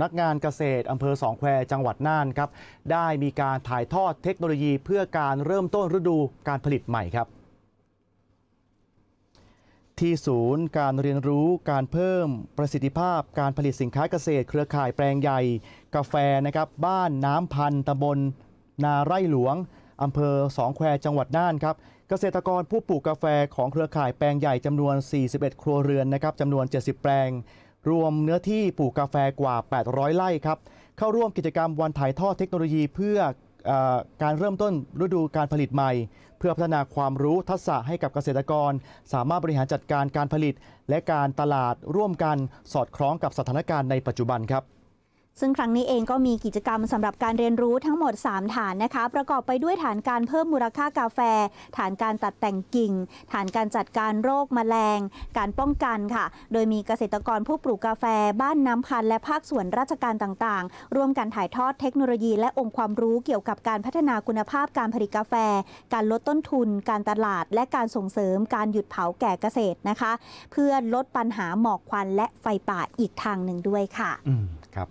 นักงานเกษตรอำเภอสองแควจังหวัดน่านครับ ได้มีการถ่ายทอดเทคโนโลยีเพื่อการเริ่มต้นฤดูการผลิตใหม่ครับ ที่ศูนย์การเรียนรู้การเพิ่มประสิทธิภาพการผลิตสินค้าเกษตร เครือข่ายแปลงใหญ่ กาแฟนะครับ บ้านน้ำพันตำบล นาไร่หลวงอำเภอสองแควจังหวัดน่านครับ เกษตรกรผู้ปลูกกาแฟของเครือข่ายแปลงใหญ่จำนวน 41 ครัวเรือนนะครับจำนวน 70 แปลง รวมเนื้อที่ปลูกกาแฟกว่า 800 ไร่ครับ เข้าร่วมกิจกรรมวันถ่ายทอดเทคโนโลยีเพื่ออการเริ่มต้นฤดูการผลิตใหม่ เพื่อพัฒนาความรู้ทักษะให้กับเกษตรกร สามารถบริหารจัดการการผลิต และการตลาดร่วมกันสอดคล้องกับสถานการณ์ในปัจจุบันครับ ซึ่งครั้งนี้เองก็มีกิจกรรมสำหรับการเรียนรู้ทั้งหมด 3 ฐานนะคะ ประกอบไปด้วยฐานการเพิ่มมูลค่ากาแฟ ฐานการตัดแต่งกิ่ง ฐานการจัดการโรคแมลง การป้องกันค่ะ โดยมีเกษตรกรผู้ปลูกกาแฟ บ้านน้ำพันและภาคส่วนราชการต่างๆ ร่วมกันถ่ายทอดเทคโนโลยี และองค์ความรู้เกี่ยวกับการพัฒนาคุณภาพการผลิตกาแฟ การลดต้นทุน การตลาด และการส่งเสริมการหยุดเผาแก่เกษตรนะคะ เพื่อลดปัญหาหมอกควันและไฟป่าอีกทางหนึ่งด้วยค่ะอืมครับ